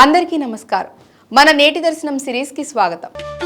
అందరికీ నమస్కారం. మన నేటి దర్శనం సిరీస్కి స్వాగతం.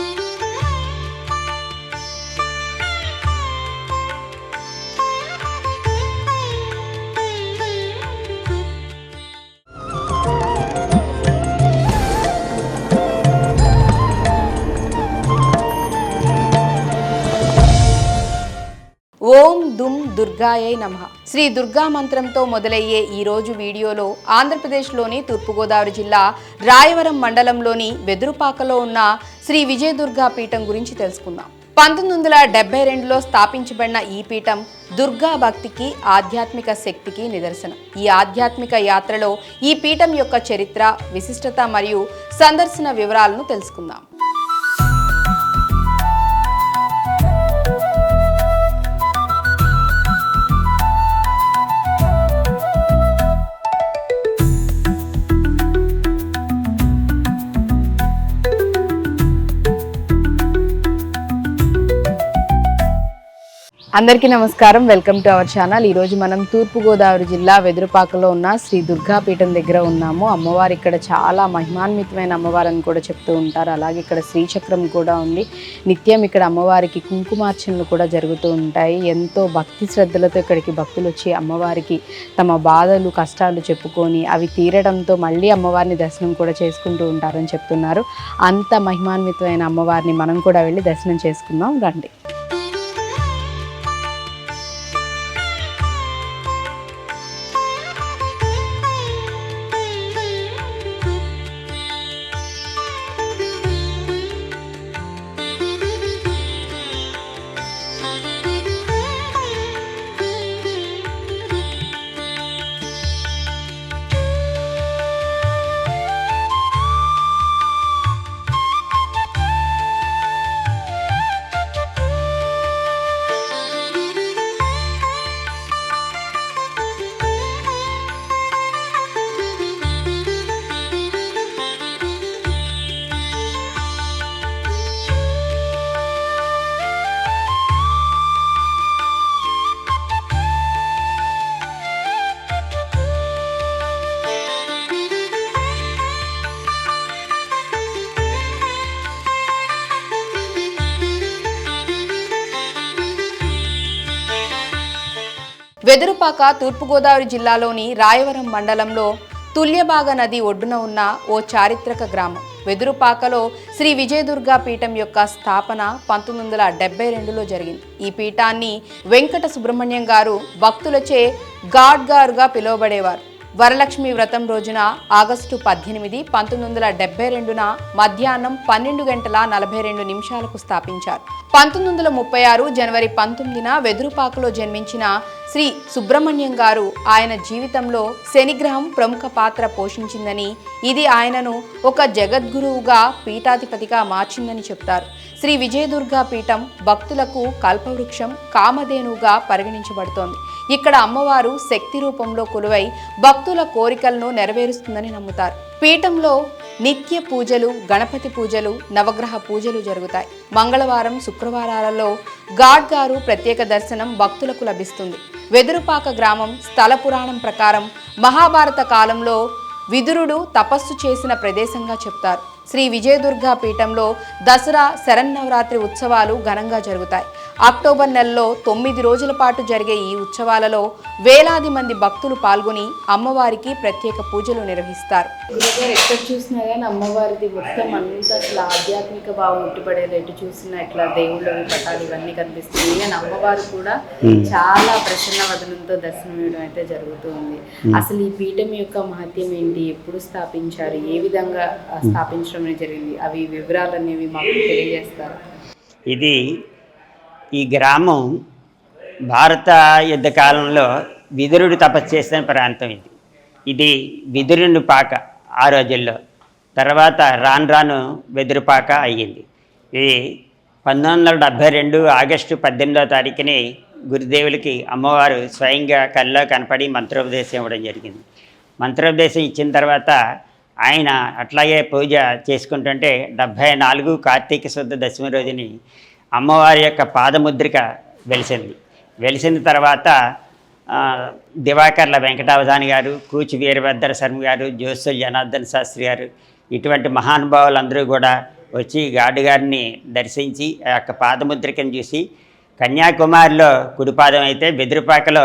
ఓం దుమ్ దుర్గాయై నమ. శ్రీ దుర్గా మంత్రంతో మొదలయ్యే ఈరోజు వీడియోలో ఆంధ్రప్రదేశ్లోని తూర్పుగోదావరి జిల్లా రాయవరం మండలంలోని వెదురుపాకలో ఉన్న శ్రీ విజయదుర్గా పీఠం గురించి తెలుసుకుందాం. పంతొమ్మిది వందల డెబ్బై రెండులో స్థాపించబడిన ఈ పీఠం దుర్గా భక్తికి ఆధ్యాత్మిక శక్తికి నిదర్శనం. ఈ ఆధ్యాత్మిక యాత్రలో ఈ పీఠం యొక్క చరిత్ర విశిష్టత మరియు సందర్శన వివరాలను తెలుసుకుందాం. అందరికీ నమస్కారం. Welcome to our channel. ఈరోజు మనం తూర్పుగోదావరి జిల్లా వెదురుపాకలో ఉన్న శ్రీ దుర్గాపీఠం దగ్గర ఉన్నాము. అమ్మవారు ఇక్కడ చాలా మహిమాన్వితమైన అమ్మవారు అని కూడా చెప్తూ ఉంటారు. అలాగే ఇక్కడ శ్రీచక్రం కూడా ఉంది. నిత్యం ఇక్కడ అమ్మవారికి కుంకుమార్చనలు కూడా జరుగుతూ ఉంటాయి. ఎంతో భక్తి శ్రద్ధలతో ఇక్కడికి భక్తులు వచ్చి అమ్మవారికి తమ బాధలు కష్టాలు చెప్పుకొని అవి తీరడంతో మళ్ళీ అమ్మవారిని దర్శనం కూడా చేసుకుంటూ ఉంటారని చెప్తున్నారు. అంత మహిమాన్వితమైన అమ్మవారిని మనం కూడా వెళ్ళి దర్శనం చేసుకుందాం. రండి. వెదురుపాక తూర్పుగోదావరి జిల్లాలోని రాయవరం మండలంలో తుల్యభాగ నది ఒడ్డున ఉన్న ఓ చారిత్రక గ్రామం. వెదురుపాకలో శ్రీ విజయదుర్గా పీఠం యొక్క స్థాపన పంతొమ్మిది వందల డెబ్బై రెండులో జరిగింది. ఈ పీఠాన్ని వెంకట సుబ్రహ్మణ్యం గారు భక్తులచే గాడ్గారుగా పిలువబడేవారు. వరలక్ష్మి వ్రతం రోజున ఆగస్టు పద్దెనిమిది పంతొమ్మిది వందల డెబ్బై రెండున మధ్యాహ్నం పన్నెండు గంటల నలభై రెండు నిమిషాలకు స్థాపించారు. పంతొమ్మిది వందల ముప్పై ఆరు జనవరి పంతొమ్మిదిన వెదురుపాకలో జన్మించిన శ్రీ సుబ్రహ్మణ్యం గారు ఆయన జీవితంలో శనిగ్రహం ప్రముఖ పాత్ర పోషించిందని ఇది ఆయనను ఒక జగద్గురువుగా పీఠాధిపతిగా మార్చిందని చెప్తారు. శ్రీ విజయదుర్గా పీఠం భక్తులకు కల్పవృక్షం కామధేనుగా పరిగణించబడుతోంది. ఇక్కడ అమ్మవారు శక్తి రూపంలో కొలువై భక్తుల కోరికలను నెరవేరుస్తుందని నమ్ముతారు. పీఠంలో నిత్య పూజలు గణపతి పూజలు నవగ్రహ పూజలు జరుగుతాయి. మంగళవారం శుక్రవారాలలో గాడ్ గారు ప్రత్యేక దర్శనం భక్తులకు లభిస్తుంది. వెదురుపాక గ్రామం స్థల పురాణం ప్రకారం మహాభారత కాలంలో విదురుడు తపస్సు చేసిన ప్రదేశంగా చెప్తారు. శ్రీ విజయదుర్గా పీఠంలో దసరా శరన్నవరాత్రి ఉత్సవాలు ఘనంగా జరుగుతాయి. అక్టోబర్ నెలలో తొమ్మిది రోజుల పాటు జరిగే ఈ ఉత్సవాలలో వేలాది మంది భక్తులు పాల్గొని అమ్మవారికి ప్రత్యేక పూజలు నిర్వహిస్తారు. ఎక్కడ చూసినా కానీ అమ్మవారిది మొత్తం అంతా అసలు ఆధ్యాత్మిక భావం ఉట్టిపడేది ఎటు చూసినా ఇట్లా దేవుళ్ళ పటాలు ఇవన్నీ కనిపిస్తుంది కానీ అమ్మవారు కూడా చాలా ప్రసన్న వదనంతో దర్శనం ఇవ్వడం అయితే జరుగుతుంది. అసలు ఈ పీఠం యొక్క మహత్యం ఏంటి? ఎప్పుడు స్థాపించారు? ఏ విధంగా ఆ, స్థాపించడం అనేది జరిగింది? అవి వివరాలు అనేవి మాకు తెలియజేస్తారు? ఇది ఈ గ్రామం భారత యుద్ధ కాలంలో విదురుడు తపస్సు చేసిన ప్రాంతం ఇది. ఇది విదురుని పాక ఆ రోజుల్లో. తర్వాత రాను రాను వెదురుపాక అయ్యింది. ఇది పంతొమ్మిది వందల డెబ్భై రెండు ఆగస్టు పద్దెనిమిదో తారీఖుని గురుదేవులకి అమ్మవారు స్వయంగా కళ్ళలో కనపడి మంత్రోపదేశం ఇవ్వడం జరిగింది. మంత్రోపదేశం ఇచ్చిన తర్వాత ఆయన అట్లాగే పూజ చేసుకుంటుంటే డెబ్భై నాలుగు కార్తీక శుద్ధ దశమి రోజుని అమ్మవారి యొక్క పాదముద్రిక వెలిసింది. వెలిసిన తర్వాత దివాకర్ల వెంకటావధాని గారు కూచి వీరభద్ర శర్మ గారు జోసెల్ జనార్దన్ శాస్త్రి గారు ఇటువంటి మహానుభావులందరూ కూడా వచ్చి గాడు గారిని దర్శించి ఆ యొక్క పాదముద్రికను చూసి కన్యాకుమారిలో కుడిపాదం అయితే బెదిరిపాకలో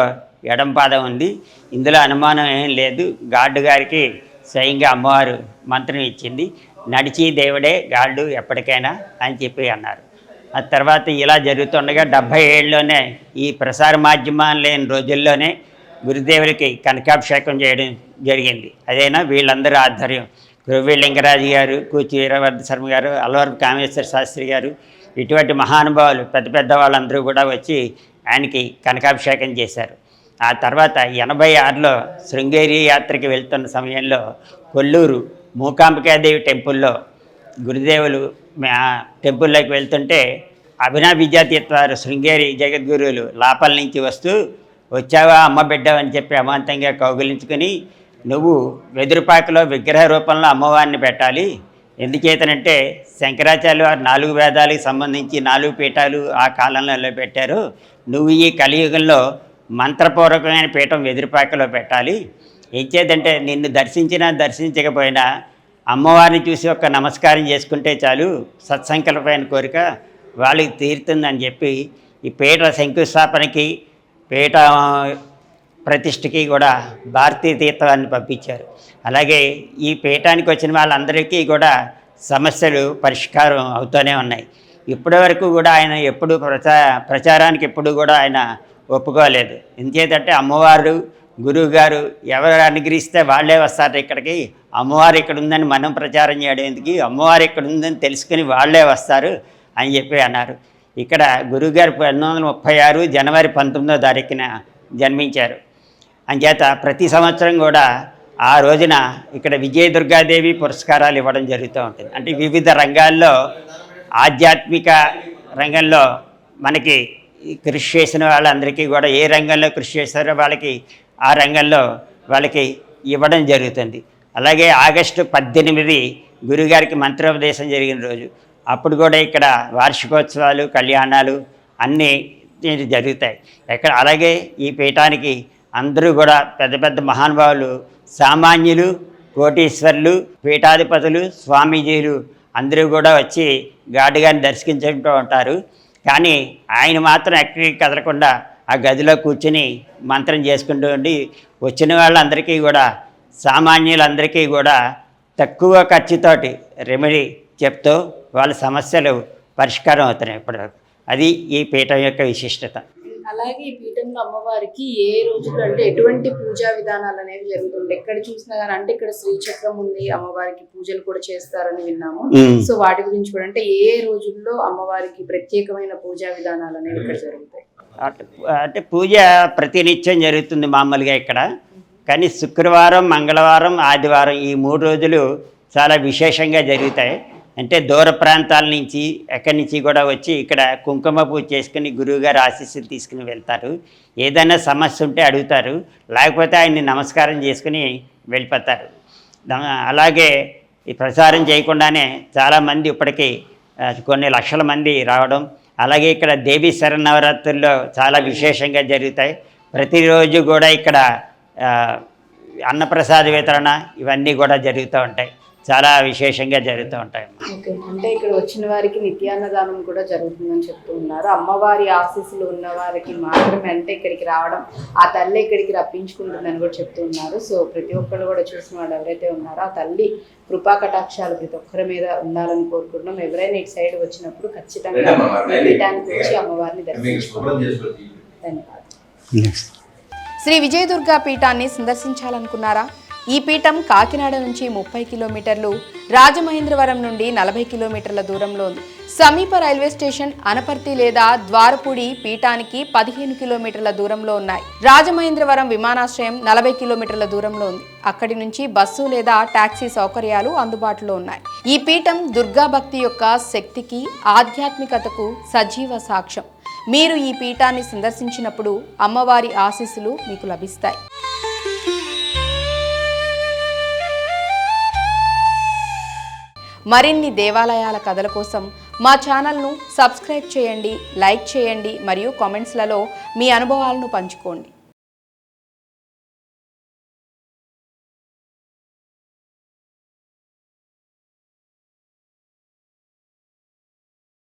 ఎడం పాదం ఉంది. ఇందులో అనుమానం ఏం లేదు. గాడు గారికి స్వయంగా అమ్మవారు మంత్రం ఇచ్చింది. నడిచి దేవుడే గాడు ఎప్పటికైనా అని చెప్పి అన్నారు. ఆ తర్వాత ఇలా జరుగుతుండగా డెబ్భై ఏళ్ళలోనే ఈ ప్రసార మాధ్యమాలు లేని రోజుల్లోనే గురుదేవులకి కనకాభిషేకం చేయడం జరిగింది. అదేనా వీళ్ళందరూ ఆధ్వర్యం. కురవి లింగరాజు గారు కూచి వీరవర్ధ శర్మ గారు అలవరం కామేశ్వర శాస్త్రి గారు ఇటువంటి మహానుభావులు పెద్ద పెద్ద వాళ్ళందరూ కూడా వచ్చి ఆయనకి కనకాభిషేకం చేశారు. ఆ తర్వాత ఎనభై ఆరులో శృంగేరి యాత్రకి వెళ్తున్న సమయంలో కొల్లూరు మూకాంబికాదేవి టెంపుల్లో గురుదేవులు టెంపుల్లోకి వెళ్తుంటే అభినా విద్యాతీర్థ వారు శృంగేరి జగద్గురువులు లోపల నుంచి వస్తూ వచ్చావా అమ్మ బిడ్డవని చెప్పి అమాంతంగా కౌగిలించుకొని నువ్వు వెదురుపాకలో విగ్రహ రూపంలో అమ్మవారిని పెట్టాలి. ఎందుచేతనంటే శంకరాచార్య వారు నాలుగు వేదాలకు సంబంధించి నాలుగు పీఠాలు ఆ కాలంలో పెట్టారు. నువ్వు ఈ కలియుగంలో మంత్రపూర్వకమైన పీఠం వెదురుపాకలో పెట్టాలి. ఏం చేద్దంటే నిన్ను దర్శించినా దర్శించకపోయినా అమ్మవారిని చూసి ఒక నమస్కారం చేసుకుంటే చాలు సత్సంకల్పమైన కోరిక వాళ్ళకి తీరుతుందని చెప్పి ఈ పీఠ శంకుస్థాపనకి పీఠ ప్రతిష్టకి కూడా భారతీయ తీర్థాన్ని పంపించారు. అలాగే ఈ పీఠానికి వచ్చిన వాళ్ళందరికీ కూడా సమస్యలు పరిష్కారం అవుతూనే ఉన్నాయి. ఇప్పటి వరకు కూడా ఆయన ఎప్పుడు ప్రచా ప్రచారానికి ఎప్పుడు కూడా ఆయన ఒప్పుకోలేదు. ఎందుచేతంటే అమ్మవారు గురువుగారు ఎవరు అనుగ్రహిస్తే వాళ్ళే వస్తారు ఇక్కడికి. అమ్మవారు ఇక్కడ ఉందని మనం ప్రచారం చేయడానికి అమ్మవారు ఇక్కడ ఉందని తెలుసుకుని వాళ్ళే వస్తారు అని చెప్పి అన్నారు. ఇక్కడ గురువుగారు పంతొమ్మిది వందల ముప్పై ఆరు జనవరి పంతొమ్మిదో తారీఖున జన్మించారు. అంచేత ప్రతి సంవత్సరం కూడా ఆ రోజున ఇక్కడ విజయదుర్గాదేవి పురస్కారాలు ఇవ్వడం జరుగుతూ ఉంటుంది. అంటే వివిధ రంగాల్లో ఆధ్యాత్మిక రంగంలో మనకి కృషి చేసిన వాళ్ళందరికీ కూడా ఏ రంగంలో కృషి చేశారో వాళ్ళకి ఆ రంగంలో వాళ్ళకి ఇవ్వడం జరుగుతుంది. అలాగే ఆగస్టు పద్దెనిమిది గురుగారికి మంత్రోపదేశం జరిగిన రోజు. అప్పుడు కూడా ఇక్కడ వార్షికోత్సవాలు కళ్యాణాలు అన్నీ జరుగుతాయి. ఎక్కడ అలాగే ఈ పీఠానికి అందరూ కూడా పెద్ద పెద్ద మహానుభావులు సామాన్యులు కోటీశ్వరులు పీఠాధిపతులు స్వామీజీలు అందరూ కూడా వచ్చి గాడిగారిని దర్శించుకుంటూ ఉంటారు. కానీ ఆయన మాత్రం ఎక్కడికి కదలకుండా ఆ గదిలో కూర్చుని మంత్రం చేసుకుంటూ ఉండి వచ్చిన వాళ్ళందరికీ కూడా సామాన్యులందరికీ కూడా తక్కువ ఖర్చుతోటి రెమెడీ చెప్తూ వాళ్ళ సమస్యలు పరిష్కారం అవుతున్నాయి ఇప్పటివరకు. అది ఈ పీఠం యొక్క విశిష్టత. అలాగే ఈ పీఠంలో అమ్మవారికి ఏ రోజులు అంటే ఎటువంటి పూజా విధానాలు అనేవి జరుగుతుంటాయి? ఎక్కడ చూసినా కానీ అంటే ఇక్కడ శ్రీచక్రం ఉంది అమ్మవారికి పూజలు కూడా చేస్తారని విన్నాము. సో వాటి గురించి కూడా అంటే ఏ రోజుల్లో అమ్మవారికి ప్రత్యేకమైన పూజా విధానాలు అనేవి ఇక్కడ జరుగుతాయి? అంటే పూజ ప్రతినిత్యం జరుగుతుంది మామూలుగా ఇక్కడ. కానీ శుక్రవారం మంగళవారం ఆదివారం ఈ మూడు రోజులు చాలా విశేషంగా జరుగుతాయి. అంటే దూర ప్రాంతాల నుంచి ఎక్కడి నుంచి కూడా వచ్చి ఇక్కడ కుంకుమ పూజ చేసుకుని గురువుగారు ఆశీస్సులు తీసుకుని వెళ్తారు. ఏదైనా సమస్య ఉంటే అడుగుతారు. లేకపోతే ఆయన్ని నమస్కారం చేసుకుని వెళ్ళిపోతారు. అలాగే ఈ ప్రసారం చేయకుండానే చాలామంది ఇప్పటికీ కొన్ని లక్షల మంది రావడం అలాగే ఇక్కడ దేవీ శరన్నవరాత్రుల్లో చాలా విశేషంగా జరుగుతాయి. ప్రతిరోజు కూడా ఇక్కడ అన్నప్రసాద వితరణ ఇవన్నీ కూడా జరుగుతూ ఉంటాయి. చాలా విశేషంగా జరుగుతూ ఉంటాయి ఓకే అంటే ఇక్కడ వచ్చిన వారికి నిత్యాన్నదానం కూడా జరుగుతుందని చెప్తూ ఉన్నారు. అమ్మవారి ఆశీస్సులు ఉన్న వారికి మాత్రమే అంటే ఇక్కడికి రావడం ఆ తల్లి ఇక్కడికి రప్పించుకుంటుందని కూడా చెప్తూ ఉన్నారు. సో ప్రతి ఒక్కరు కూడా చూసిన వాళ్ళు ఎవరైతే ఉన్నారో ఆ తల్లి కృపా కటాక్షాలు ప్రతి ఒక్కరి మీద ఉండాలని కోరుకుంటున్నాం. ఎవరైనా ఇటు సైడ్ వచ్చినప్పుడు ఖచ్చితంగా పీఠానికి వచ్చి అమ్మవారిని దర్శించుకోవాలి ధన్యవాదాలు. శ్రీ విజయదుర్గా పీఠాన్ని సందర్శించాలనుకున్నారా? ఈ పీఠం కాకినాడ నుంచి ముప్పై కిలోమీటర్లు రాజమహేంద్రవరం నుండి నలభై కిలోమీటర్ల దూరంలో ఉంది. సమీప రైల్వే స్టేషన్ అనపర్తి లేదా ద్వారపూడి పీఠానికి పదిహేను కిలోమీటర్ల దూరంలో ఉన్నాయి. రాజమహేంద్రవరం విమానాశ్రయం నలభై కిలోమీటర్ల దూరంలో ఉంది. అక్కడి నుంచి బస్సు లేదా టాక్సీ సౌకర్యాలు అందుబాటులో ఉన్నాయి. ఈ పీఠం దుర్గా భక్తి యొక్క శక్తికి ఆధ్యాత్మికతకు సజీవ సాక్ష్యం. మీరు ఈ పీఠాన్ని సందర్శించినప్పుడు అమ్మవారి ఆశీస్సులు మీకు లభిస్తాయి. మరిన్ని దేవాలయాల కథల కోసం మా ఛానల్ను సబ్స్క్రైబ్ చేయండి లైక్ చేయండి మరియు కామెంట్స్లలో మీ అనుభవాలను పంచుకోండి.